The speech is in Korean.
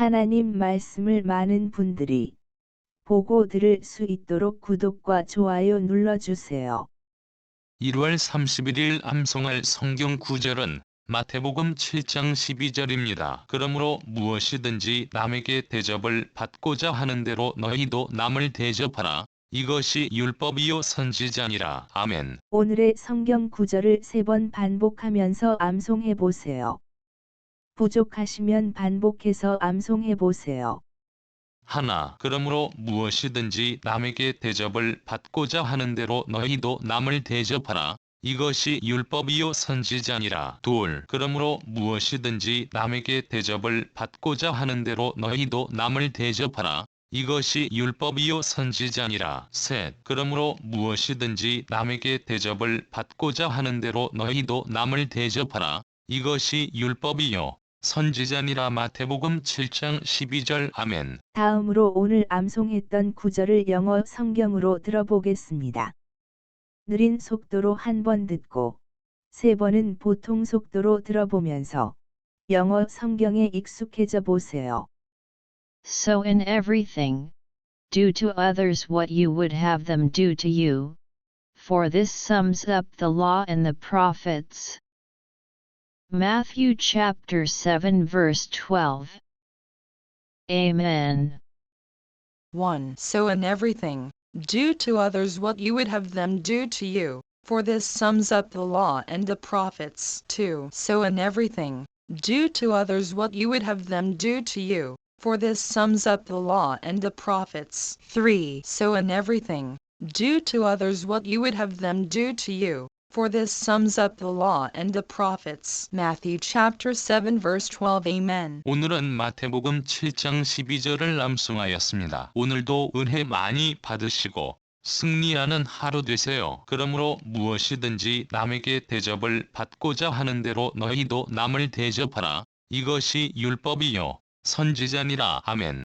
하나님 말씀을 많은 분들이 보고 들을 수 있도록 구독과 좋아요 눌러주세요. 1월 31일 암송할 성경 구절은 마태복음 7장 12절입니다. 그러므로 무엇이든지 남에게 대접을 받고자 하는 대로 너희도 남을 대접하라. 이것이 율법이요 선지자니라. 아멘. 오늘의 성경 구절을 세 번 반복하면서 암송해 보세요. 부족하시면 반복해서 암송해 보세요. 하나. 그러므로 무엇이든지 남에게 대접을 받고자 하는 대로 너희도 남을 대접하라. 이것이 율법이요 선지자니라. 둘. 그러므로 무엇이든지 남에게 대접을 받고자 하는 대로 너희도 남을 대접하라. 이것이 율법이요 선지자니라. 셋. 그러므로 무엇이든지 남에게 대접을 받고자 하는 대로 너희도 남을 대접하라. 이것이 율법이요 선지자니라. 마태복음 7장 12절 아멘. 다음으로 오늘 암송했던 구절을 영어 성경으로 들어보겠습니다. 느린 속도로 한 번 듣고 세 번은 보통 속도로 들어보면서 영어 성경에 익숙해져 보세요. So in everything, do to others what you would have them do to you, for this sums up the law and the prophets. Matthew chapter 7 verse 12. Amen. 1. So in everything, do to others what you would have them do to you, for this sums up the law and the prophets. 2. So in everything, do to others what you would have them do to you, for this sums up the law and the prophets. 3. So in everything, do to others what you would have them do to you, for this sums up the law and the prophets. Matthew chapter 7 verse 12. Amen. 오늘은 마태복음 7장 12절을 암송하였습니다. 오늘도 은혜 많이 받으시고 승리하는 하루 되세요. 그러므로 무엇이든지 남에게 대접을 받고자 하는 대로 너희도 남을 대접하라. 이것이 율법이요 선지자니라. 아멘.